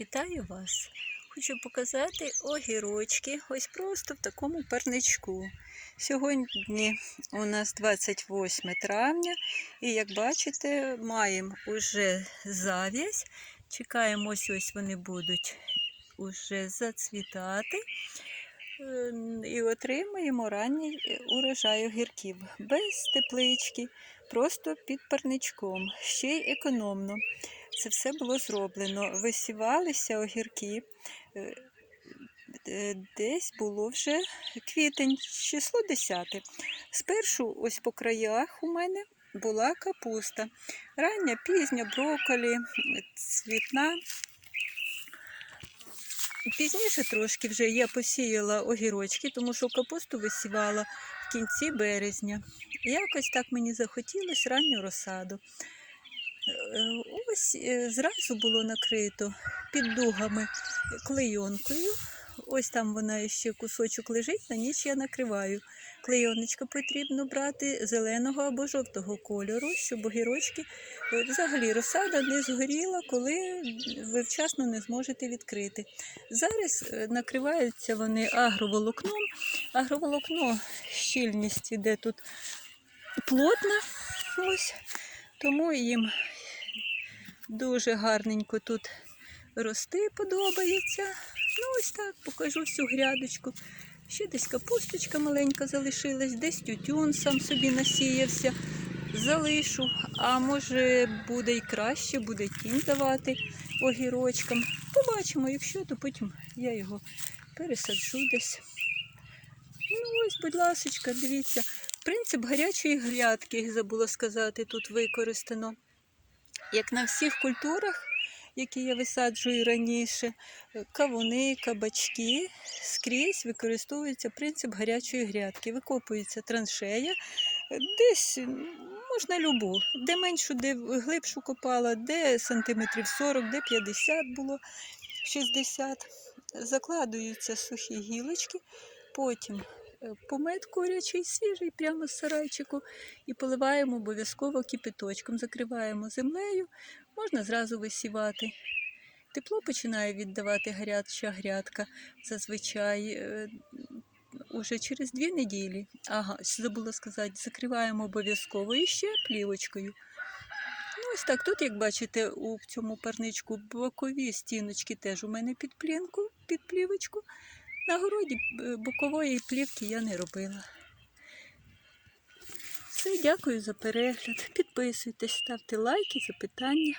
Вітаю вас! Хочу показати огірочки ось просто в такому парничку. Сьогодні у нас 28 травня, і як бачите, маємо уже зав'язь. Чекаємо, ось вони будуть уже зацвітати. Е, І отримаємо ранній урожай огірків без теплички, просто під парничком, ще й економно. Це все було зроблено. Висівалися огірки. е, е, Десь було вже квітень, число 10. Спершу ось по краях у мене була капуста. Рання, пізня, брокколі, цвітна. Пізніше трошки вже я посіяла огірочки, тому що капусту висівала в кінці березня. Якось так мені захотілося ранню розсаду. Е, Ось е, зразу було накрито під дугами клейонкою. Ось там вона ще кусочок лежить, на ніч я накриваю. Клейоночка потрібно брати зеленого або жовтого кольору, щоб огірочки е, взагалі розсада не згоріла, коли ви вчасно не зможете відкрити. Зараз е, накриваються вони агроволокном. Агроволокно щільність іде тут плотна, ось, тому їм дуже гарненько тут рости подобається. Ну, ось так покажу всю грядочку. Ще десь капусточка маленька залишилась, десь тютюн сам собі насіявся. Залишу, а може буде і краще, буде тінь давати огірочкам. Побачимо, якщо, то потім я його пересаджу десь. Ну ось, будь ласочка, дивіться. Принцип гарячої грядки, забула сказати, тут використано. Як на всіх культурах, які я висаджую раніше, кавуни, кабачки, скрізь використовується принцип гарячої грядки. Викопується траншея, десь можна любу, де меншу, де глибшу копала, де сантиметрів 40, де 50 було, 60. Закладуються сухі гілочки, потім е, помет курячий, свіжий, прямо з сарайчику, і поливаємо обов'язково кипяточком, закриваємо землею, можна зразу висівати. Тепло починає віддавати гаряча грядка зазвичай е, уже через дві неділі. Ага, забула сказати, закриваємо обов'язково і ще плівочкою. Ну, ось так. Тут, як бачите, у цьому парничку бокові стіночки теж у мене під плінку, під плівочку. На городі е, бокової плівки я не робила. Все, дякую за перегляд. Підписуйтесь, ставте лайки, запитання.